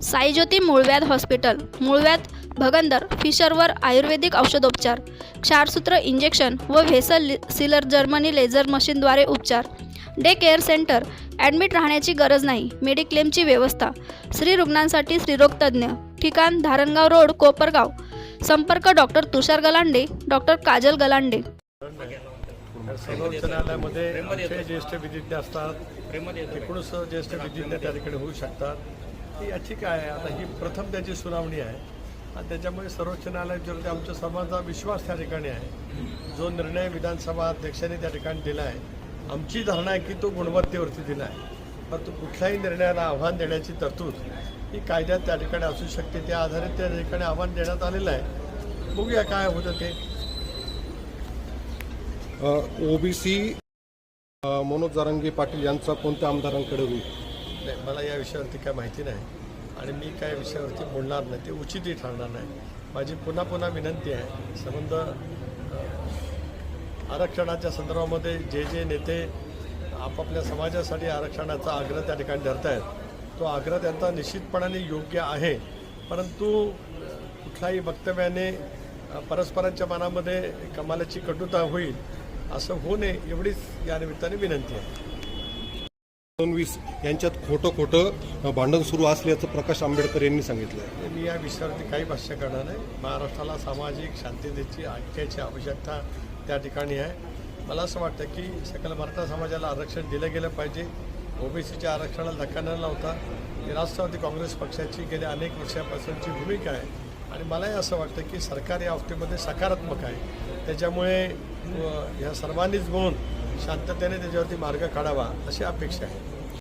साईज्योती मूळव्याध हॉस्पिटल मूळव्याध भगंदर फिशरवर आयुर्वेदिक औषधोपचार क्षारसूत्र इंजेक्शन व व्हेसल सिलर जर्मनी लेझर मशीनद्वारे उपचार. डे केअर सेंटर ॲडमिट राहण्याची गरज नाही मेडिक्लेमची व्यवस्था. स्त्री रुग्णांसाठी स्त्रीरोगतज्ञ ठिकाण धारणगाव रोड कोपरगाव. संपर्क डॉक्टर तुषार गलांडे डॉक्टर काजल गलांडे. सर्वोच्च न्यायालयामध्ये आमचे ज्येष्ठ विधिज्ञ असतात. एकूणच ज्येष्ठ विधिज्ञ त्या ठिकाणी होऊ शकतात. ही याची काय आहे. आता ही प्रथम त्याची सुनावणी आहे. आणि त्याच्यामुळे सर्वोच्च न्यायालयाच्यावरती आमच्या सर्वांचा विश्वास त्या ठिकाणी आहे. जो निर्णय विधानसभा अध्यक्षांनी त्या ठिकाणी दिला आहे. आमची धारणा आहे की तो गुणवत्तेवरती दिला आहे. परंतु कुठल्याही निर्णयाला आव्हान देण्याची तरतूद ही कायद्यात त्या ठिकाणी असू शकते. त्या आधारे त्या ठिकाणी आव्हान देण्यात आलेलं आहे. बघूया काय होतं ते. ओबीसी मनोज जारंगे पाटील यांचा कोणत्या आमदारांकडे होईल? नाही मला या विषयावरती काय माहिती नाही. आणि मी काय विषयावरती बोलणार नाही ते उचितही ठरणार नाही. माझी पुन्हा पुन्हा विनंती आहे संबंध आरक्षणाच्या संदर्भामध्ये जे जे नेते आपापल्या समाजासाठी आरक्षणाचा आग्रह त्या ठिकाणी धरत आहेत तो आग्रह त्यांचा निश्चितपणाने योग्य आहे. परंतु कुठल्याही वक्तव्याने परस्परांच्या मनामध्ये कमालाची कटुता होईल असं होऊ नये एवढीच या निमित्ताने विनंती आहे. फडणवीस यांच्यात खोटं खोटं भांडण सुरू असल्याचं प्रकाश आंबेडकर यांनी सांगितलं. मी या विषयावरती काही भाष्य करणार नाही. महाराष्ट्राला सामाजिक शांततेची ऐक्याची आवश्यकता त्या ठिकाणी आहे. मला असं वाटतं की सकल मराठा समाजाला आरक्षण दिलं गेलं पाहिजे. ओबीसीच्या आरक्षणाला धक्का न लावता. ही राष्ट्रवादी काँग्रेस पक्षाची गेल्या अनेक वर्षापासूनची भूमिका आहे. आणि मलाही असं वाटतं की सरकार या बाबतीमध्ये सकारात्मक आहे. त्याच्यामुळे ह्या सर्वांनीच म्हणून शांततेने त्याच्यावरती मार्ग काढावा अशी अपेक्षा आहे.